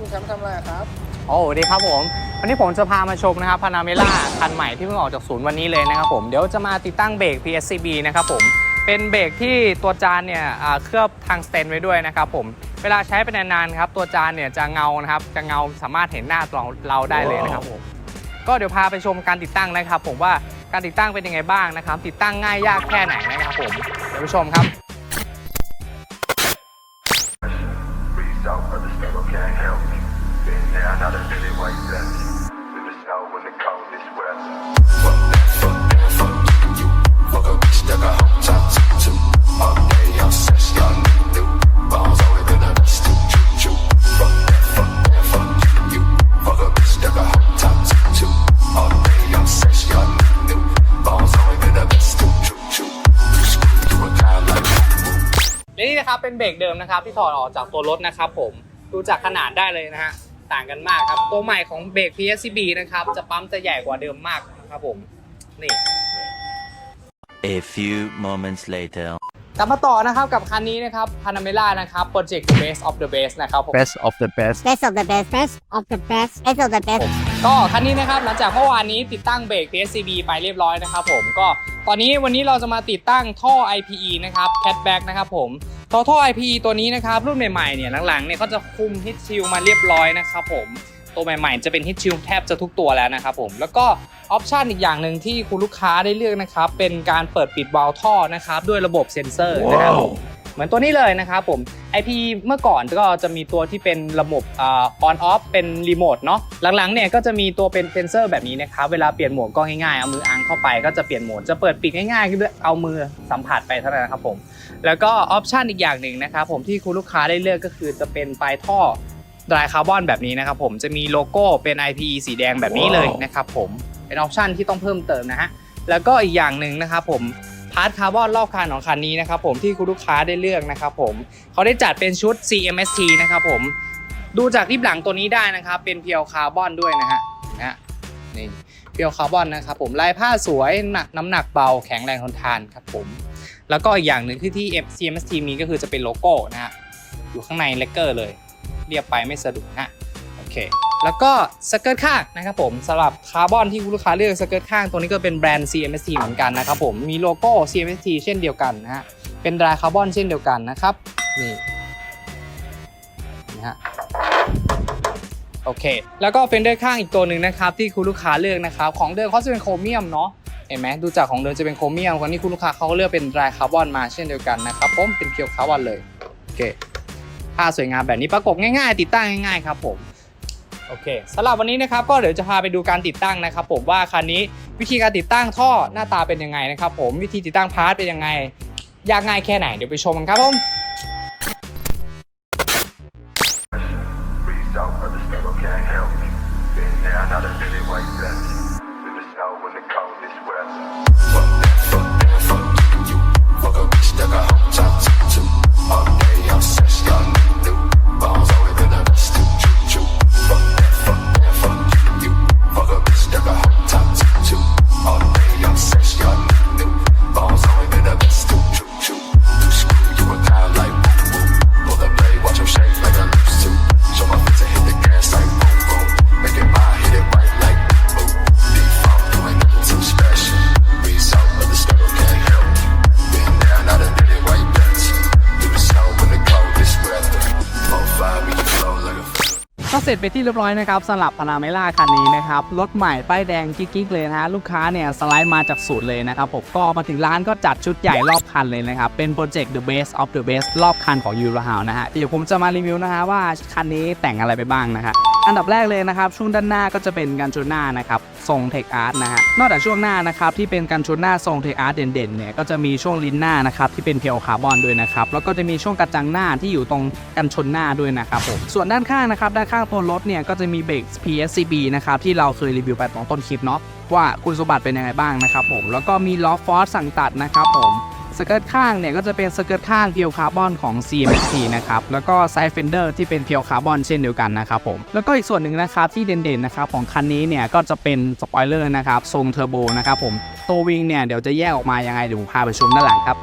คุณแชมป์ทำอะไรครับโอ้สวัสดีครับผม วันนี้ผมจะพามาชมนะครับพานาเมล่าคันใหม่ที่เพิ่งออกจากศูนย์วันนี้เลยนะครับผม เดี๋ยวจะมาติดตั้งเบรก PSCB นะครับผม เป็นเบรกที่ตัวจานเนี่ยเคลือบทางสเตนไว้ด้วยนะครับผม เวลาใช้ไปนานๆครับตัวจานเนี่ยจะเงานะครับ จะเงาสามารถเห็นหน้าเราเราได้เลยนะครับผม ก็เดี๋ยวพาไปชมการติดตั้งนะครับ ผมว่าการติดตั้งเป็นยังไงบ้างนะครับ ติดตั้งง่ายยากแค่ไหนนะครับผม เดี๋ยวไปชมครับ เป็นเบรกเดิมนะครับที่ถอดออกจากตัวรถนะครับผมดูจากขนาดได้เลยนะฮะต่างกันมากครับ ตัวใหม่ของเบรก PSCB นะครับจะปั๊มจะใหญ่กว่าเดิมมากนะครับผมนี่ A few moments later. กลับมาต่อนะครับกับคันนี้นะครับ Panamera นะครับ Project The Best of the Best นะครับผม best of the best best of the best best of the best best of the best ก็คันนี้นะครับหลังจากเมื่อวานนี้ติดตั้งเบรก PSCB ไปเรียบร้อยนะครับผมก็ตอนนี้วันนี้เราจะมาติดตั้งท่อ IPE นะครับ Catback นะครับผม ตัวท่อ IP ตัวนี้นะครับรุ่นใหม่ๆเนี่ยหลังๆเนี่ยก็จะคุมฮิตชิลมาเรียบร้อยนะครับผมตัวใหม่ๆ จะเป็นฮิตชิลแทบจะทุกตัวแล้วนะครับผมแล้วก็ออปชันอีกอย่างหนึ่งที่คุณลูกค้าได้เลือกนะครับเป็นการเปิดปิดวาล์วท่อนะครับด้วยระบบเซ็นเซอร์นะครับ เหมือนตัวนี้เลยนะครับผม IP เมื่อก่อนก็จะมีตัวที่เป็นระบบอ่า on off เป็นรีโมทเนาะหลังๆเนี่ยก็จะมีตัวเป็นเซนเซอร์แบบนี้นะครับเวลาเปลี่ยนโหมดก็ง่ายๆ เอามืออังเข้าไปก็จะเปลี่ยนโหมดจะเปิดปิดง่ายๆก็เอามือสัมผัสไปเท่านั้นนะครับผม แล้วก็ออปชันอีกอย่างหนึ่งนะครับผมที่คุณลูกค้าได้เลือกก็คือจะเป็นปลายท่อดรายคาร์บอนแบบนี้นะครับผมจะมีโลโก้เป็น IPE สีแดงแบบนี้เลยนะครับผมเป็นออปชันที่ต้องเพิ่มเติมนะฮะแล้วก็อีกอย่างหนึ่งนะครับผม พาร์ทคาร์บอนรอบคันของคันนี้นะครับผมที่คุณลูกค้าได้เลือกนะครับผมเขาได้จัดเป็นชุด CMST นะครับผมดูจากริบหลังตัวนี้ได้นะครับ เป็นเพียวคาร์บอนด้วยนะฮะนะฮะนี่เพียวคาร์บอนนะครับผมลายผ้าสวยหนักน้ำหนักเบาแข็งแรงทนทานครับผมแล้วก็อีกอย่างหนึ่งคือที่ CMST มีก็คือจะเป็นโลโก้นะฮะอยู่ข้างในเลกเกอร์เลย เรียบไปไม่สะดุดนะโอเค แล้วก็สเกิร์ตข้างนะครับผมสำหรับคาร์บอนที่คุณลูกค้าเลือกสเกิร์ตข้างตัวนี้ก็เป็นแบรนด์ CMST เหมือนกันนะครับผมมีโลโก้ CMST เช่นเดียวกันนะฮะเป็นรายคาร์บอนเช่นเดียวกันนะครับนี่นะฮะโอเค แล้วก็เฟนเดอร์ข้างอีกตัวหนึ่งนะครับที่คุณลูกค้าเลือกนะครับของเดิมเขาจะเป็นโครเมียมเนาะเห็นไหมดูจากของเดิมจะเป็นโครเมียมคราวนี้คุณลูกค้าเขาเลือกเป็นรายคาร์บอนมาเช่นเดียวกันนะครับผมเป็นเพียวคาร์บอนเลยโอเคผ้าสวยงามแบบนี้ประกบง่าย ๆ ติดตั้งง่ายๆครับผม โอเคสำหรับวันนี้นะครับก็เดี๋ยวจะพาไปดูการติดตั้งนะครับ ผมว่าคันนี้วิธีการติดตั้งท่อหน้าตาเป็นยังไงนะครับ ผมวิธีติดตั้งพาร์ทเป็นยังไงยากง่ายแค่ไหนเดี๋ยวไปชมกันครับผม ร็จไปที่เรียบร้อยนะครับสำหรับพานาเมล่าคันนี้นะครับรถใหม่ป้ายแดงกิ๊กๆเลยนะฮะลูกค้าเนี่ยสไลด์มาจากศูนย์เลยนะครับผมก็มาถึงร้านก็จัดชุดใหญ่รอบคันเลยนะครับ เป็นโปรเจกต์ The Best of the Best รอบคันของ e u r o h o u s นะฮะเดี๋ยวผมจะมารีวิวนะฮะว่าคันนี้แต่งอะไรไปบ้างนะฮะอันดับแรกเลยนะครับช่วงด้านหน้าก็จะเป็นกันชนหน้านะครับทรงเทคอาร์ตนะฮะนอกจากช่วงหน้านะครับที่เป็นกันชนหน้าทรงเทคอาร์ตเด่นๆเนี่ยก็จะมีช่วงลิ้นหน้านะครับที่เป็นเพียวคาร์บอนด้วยนะครับแล้วก็จะมีช่วงกระจังหน้าที่อยู่ตรงกันชนหน้าด้วยนะครับผมส่วนด้านข้างนะครับด้านข้างตัวรถเนี่ยก็จะมีเบรก PSCB นะครับที่เราเคยรีวิวไปตอนต้นคลิปเนาะว่าคุณสมบัติเป็นยังไงบ้างนะครับผมแล้วก็มีล้อฟอร์สสั่งตัดนะครับผมสเกิร์ตข้างเนี่ยก็จะเป็นสเกิร์ตข้างเพียวคาร์บอนของ CMT นะครับแล้วก็ไซด์เฟนเดอร์ที่เป็นเพียวคาร์บอนเช่นเดียวกันนะครับผมแล้วก็อีกส่วนหนึ่งนะครับที่เด่นๆนะครับของคันนี้เนี่ยก็จะเป็นสปอยเลอร์นะครับทรงเทอร์โบนะครับผมตัววิงเนี่ยเดี๋ยวจะแยกออกมายังไงเดี๋ยวผมพาไปชมด้านหลังครับ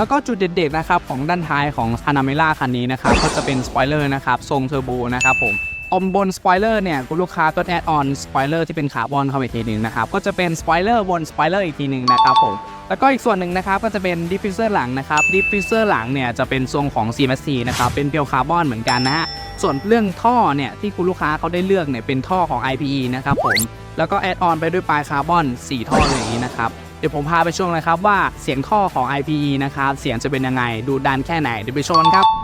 แล้วก็จุดเด่นๆนะครับของด้านท้ายของ Panamera คันนี้นะครับก็จะเป็นสปอยเลอร์นะครับทรงเทอร์โบนะครับผมอมบนสปอยเลอร์เนี่ยคุณลูกค้าก็แอดออนสปอยเลอร์ที่เป็นคาร์บอนเข้าไปทีหนึ่งนะครับก็จะเป็นสปอยเลอร์บนสปอยเลอร์อีกทีหนึ่งนะครับผมแล้วก็อีกส่วนหนึ่งนะครับก็จะเป็นดิฟฟิวเซอร์หลังนะครับดิฟฟิวเซอร์หลังเนี่ยจะเป็นทรงของ CMC นะครับเป็นเพียวคาร์บอนเหมือนกันนะฮะส่วนเรื่องท่อเนี่ยที่คุณลูกค้าเขาได้เลือกเนี่ยเป็นท่อของ IPE นะครับผมแล้วก็แอดออนไปด้วยปลายคาร์บอน 4 ท่ออย่างนี้นะครับ เดี๋ยวผมพาไปชมนะครับว่าเสียงท่อของ IPE นะครับเสียงจะเป็นยังไงดูดันแค่ไหนเดี๋ยวไปชมกันครับ